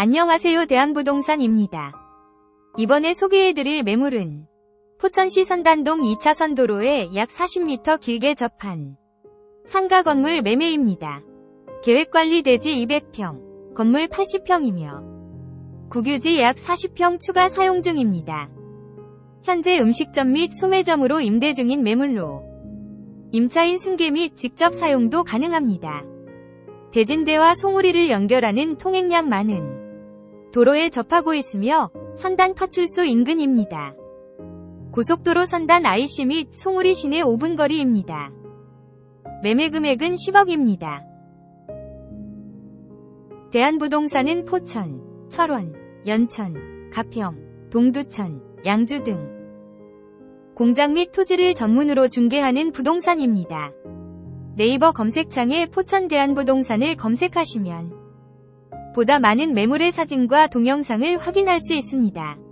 안녕하세요 대한부동산입니다. 이번에 소개해드릴 매물은 포천시 선단동 2차선 도로에 약 40m 길게 접한 상가 건물 매매입니다. 계획관리 대지 200평, 건물 80평이며 국유지 약 40평 추가 사용 중입니다. 현재 음식점 및 소매점으로 임대 중인 매물로 임차인 승계 및 직접 사용도 가능합니다. 대진대와 송우리를 연결하는 통행량 많은 도로에 접하고 있으며 선단 파출소 인근입니다. 고속도로 선단 IC 및 송우리 시내 5분 거리입니다. 매매 금액은 10억입니다. 대한부동산은 포천, 철원, 연천, 가평, 동두천, 양주 등 공장 및 토지를 전문으로 중개하는 부동산입니다. 네이버 검색창에 포천 대한부동산을 검색하시면 보다 많은 매물의 사진과 동영상을 확인할 수 있습니다.